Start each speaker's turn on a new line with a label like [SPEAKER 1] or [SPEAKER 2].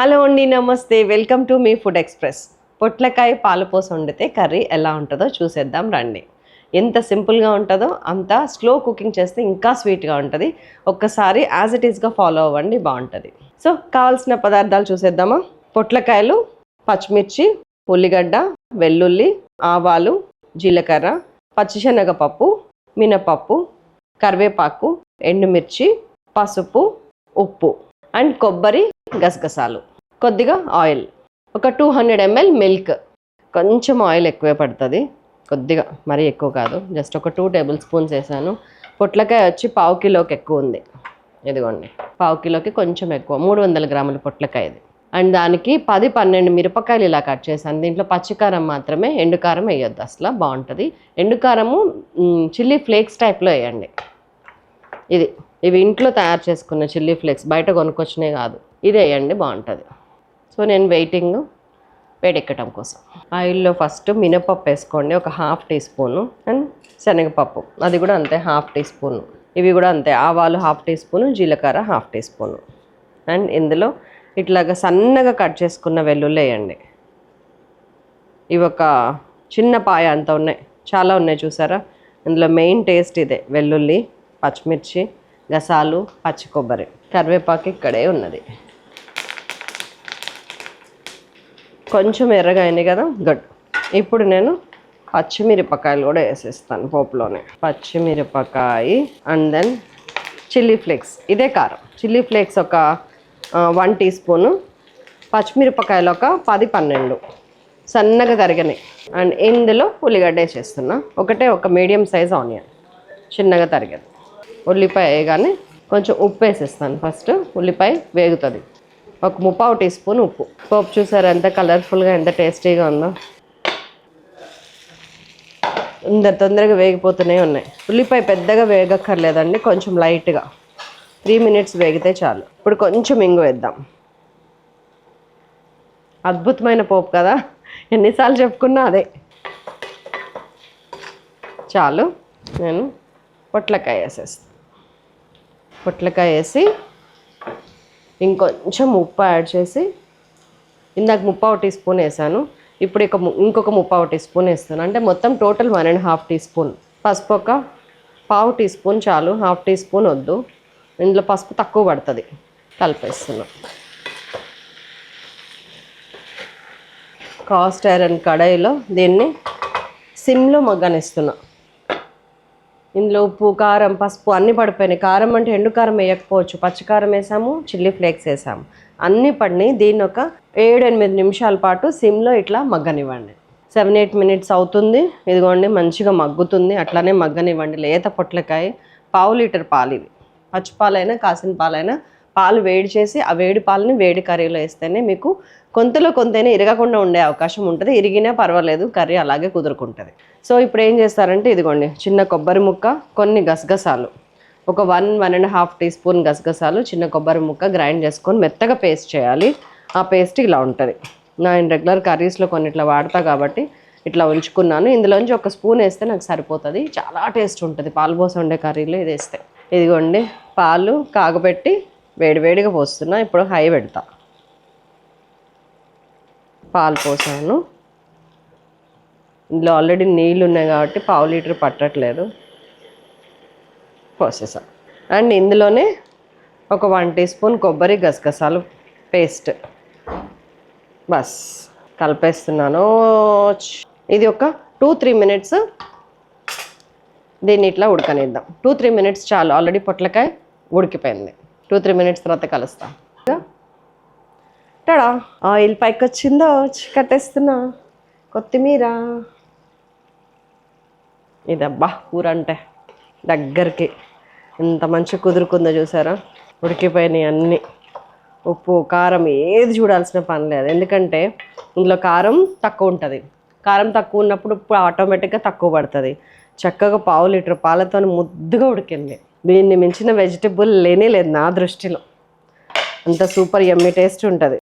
[SPEAKER 1] Hello అండి నమస్తే. Welcome to మీ ఫుడ్ ఎక్స్ప్రెస్. పొట్లకాయ పాలపోస వండితే కర్రీ ఎలా ఉంటుందో చూసేద్దాం రండి. ఎంత సింపుల్గా ఉంటుందో అంత స్లో కుకింగ్ చేస్తే ఇంకా స్వీట్గా ఉంటుంది. ఒక్కసారి యాజ్ ఇట్ ఈస్గా ఫాలో అవ్వండి బాగుంటుంది. సో కావాల్సిన పదార్థాలు చూసేద్దామా? పొట్లకాయలు పచ్చిమిర్చి ఉల్లిగడ్డ వెల్లుల్లి ఆవాలు జీలకర్ర పచ్చిశనగపప్పు మినపప్పు కరివేపాకు ఎండుమిర్చి పసుపు ఉప్పు అండ్ కొబ్బరి గసగసాలు. కొద్దిగా ఆయిల్. ఒక టూ హండ్రెడ్ ఎంఎల్ మిల్క్. కొంచెం ఆయిల్ ఎక్కువే పడుతుంది. కొద్దిగా మరీ ఎక్కువ కాదు. జస్ట్ ఒక టూ టేబుల్ స్పూన్స్ వేసాను. పొట్లకాయ వచ్చి పావు కిలోకి ఎక్కువ ఉంది. ఇదిగోండి. పావు కిలోకి కొంచెం ఎక్కువ. మూడు వందల గ్రాముల పొట్లకాయ ఇది అండ్ దానికి పది పన్నెండు మిరపకాయలు ఇలా కట్ చేశాను. దీంట్లో పచ్చికారం మాత్రమే ఎండుకారం వేయొద్దు. అసలు బాగుంటుంది. ఎండుకారము చిల్లీ ఫ్లేక్స్ టైప్లో వేయండి. ఇది ఇవి ఇంట్లో తయారు చేసుకున్న చిల్లీ ఫ్లేక్స్. బయట కొనుక్కొచ్చినవి కాదు. ఇది వేయండి బాగుంటుంది. సో నేను వెయిటింగ్ వేడెక్కడం కోసం. ఆయిల్లో ఫస్ట్ మినపప్పు వేసుకోండి ఒక హాఫ్ టీ స్పూను అండ్ శనగపప్పు. అది కూడా అంతే హాఫ్ టీ స్పూను. ఇవి కూడా అంతే ఆవాలు హాఫ్ టీ స్పూను జీలకర్ర హాఫ్ టీ స్పూను. అండ్ ఇందులో ఇట్లాగా సన్నగా కట్ చేసుకున్న వెల్లుల్లి వేయండి. ఇవి ఒక చిన్న పాయ అంత ఉన్నాయి చాలా ఉన్నాయి చూసారా? ఇందులో మెయిన్ టేస్ట్ ఇదే వెల్లుల్లి పచ్చిమిర్చి గసాలు పచ్చి కొబ్బరి. కరివేపాకు ఇక్కడే ఉన్నది. కొంచెం ఎర్రగా అయినాయి కదా గడ్ ఇప్పుడు నేను పచ్చిమిరపకాయలు కూడా వేసేస్తాను పోపులోనే. పచ్చిమిరపకాయ అండ్ దెన్ చిల్లీ ఫ్లేక్స్ ఇదే కారం. చిల్లీ ఫ్లేక్స్ ఒక వన్ టీ స్పూను పచ్చిమిరపకాయలు ఒక పది పన్నెండు. సన్నగా తరిగినాయి అండ్ ఇందులో ఉల్లిగడ్డ వేసేస్తున్నా. ఒకటే ఒక మీడియం సైజ్ ఆనియన్ చిన్నగా తరిగేది. ఉల్లిపాయ వేయగానే కొంచెం ఉప్పు వేసేస్తాను. ఫస్ట్ ఉల్లిపాయ వేగుతుంది. ఒక ముప్పావు టీ స్పూన్ ఉప్పు. పోపు చూసారు ఎంత కలర్ఫుల్గా ఎంత టేస్టీగా ఉందో. ఇంత తొందరగా వేగిపోతూనే ఉన్నాయి. ఉల్లిపాయ పెద్దగా వేగక్కర్లేదండి కొంచెం లైట్గా త్రీ మినిట్స్ వేగితే చాలు. ఇప్పుడు కొంచెం ఇంగు వేద్దాం. అద్భుతమైన పోపు కదా. ఎన్నిసార్లు చెప్పుకున్నా అదే. చాలు. నేను పొట్లకాయ వేసేస్తాను పొట్లకాయ వేసి ఇంకొంచెం ఉప్పు యాడ్ చేసి ఇందాక ముప్పావు టీ స్పూన్ వేసాను. ఇప్పుడు ఇక ఇంకొక ముప్పావు టీ స్పూన్ వేస్తాను. అంటే మొత్తం total one and half teaspoon. పసుపు ఒక పావు టీ స్పూన్ చాలు. హాఫ్ టీ స్పూన్ వద్దు. ఇందులో పసుపు తక్కువ పడుతుంది. కలిపేస్తున్నాం. కాస్ట్ ఐరన్ కడాయిలో దీన్ని సిమ్లో మగ్గనిస్తున్నాను ఇందులో ఉప్పు కారం పసుపు అన్నీ పడిపోయినాయి. కారం అంటే ఎండు కారం వేయకపోవచ్చు. పచ్చికారం వేసాము చిల్లీ ఫ్లేక్స్ వేసాము. అన్నీ పడినాయి. దీన్ని ఒక ఏడు ఎనిమిది నిమిషాల పాటు సిమ్లో ఇట్లా మగ్గనివ్వండి. సెవెన్ ఎయిట్ మినిట్స్ అవుతుంది. ఇదిగోండి మంచిగా మగ్గుతుంది. అట్లానే మగ్గనివ్వండి. లేత పొట్లకాయ పావు లీటర్ పాలు ఇవి. పచ్చి పాలైనా కాసిన పాలైనా పాలు వేడి చేసి ఆ వేడి పాలని వేడి కర్రీలో వేస్తేనే మీకు కొంతలో కొంతైనా ఇరగకుండా ఉండే అవకాశం ఉంటుంది. ఇరిగినా పర్వాలేదు కర్రీ అలాగే కుదురుకుంటుంది. సో ఇప్పుడు ఏం చేస్తారంటే ఇదిగోండి చిన్న కొబ్బరి ముక్క కొన్ని గసగసాలు. ఒక one one and half teaspoon గసగసాలు చిన్న కొబ్బరి ముక్క గ్రైండ్ చేసుకొని మెత్తగా పేస్ట్ చేయాలి. ఆ పేస్ట్ ఇలా ఉంటుంది. నేను రెగ్యులర్ కర్రీస్లో కొన్ని ఇట్లా వాడతా కాబట్టి ఇట్లా ఉంచుకున్నాను. ఇందులోంచి ఒక స్పూన్ వేస్తే నాకు సరిపోతుంది. చాలా టేస్ట్ ఉంటుంది. పాలు పోసి ఉండే కర్రీలో ఇది వేస్తే. ఇదిగోండి పాలు కాగబెట్టి వేడివేడిగా పోస్తున్నా ఇప్పుడు హై పెడతా. పాలు పోసాను. ఇందులో ఆల్రెడీ నీళ్ళు ఉన్నాయి కాబట్టి పావు లీటర్ పట్టట్లేదు. పోసేసా. అండ్ ఇందులోనే ఒక వన్ టీ స్పూన్ కొబ్బరి గసగసాలు పేస్ట్. బస్ కలిపేస్తున్నాను. ఇది ఒక టూ త్రీ మినిట్స్ దీన్ని ఇట్లా ఉడకనిద్దాం. టూ త్రీ మినిట్స్ చాలు. ఆల్రెడీ పొట్లకాయ ఉడికిపోయింది. టూ త్రీ మినిట్స్ తర్వాత కలుస్తా. టడా? ఆయిల్ పైకి వచ్చిందో కట్టేస్తున్నా. కొత్తిమీర. ఇదబ్బా కూర అంటే దగ్గరికి. ఎంత మంచి కుదురుకుందో చూసారా? ఉడికిపోయినాయి అన్నీ. ఉప్పు కారం ఏది చూడాల్సిన పని లేదు. ఎందుకంటే ఇందులో కారం తక్కువ ఉంటుంది. కారం తక్కువ ఉన్నప్పుడు ఉప్పు ఆటోమేటిక్గా తక్కువ పడుతుంది. చక్కగా పావు లీటర్ పాలతో ముద్దుగా ఉడికింది. దీన్ని మించిన వెజిటబుల్ లేనే లేదు నా దృష్టిలో. అంత సూపర్ ఎమ్మి టేస్ట్ ఉంటుంది.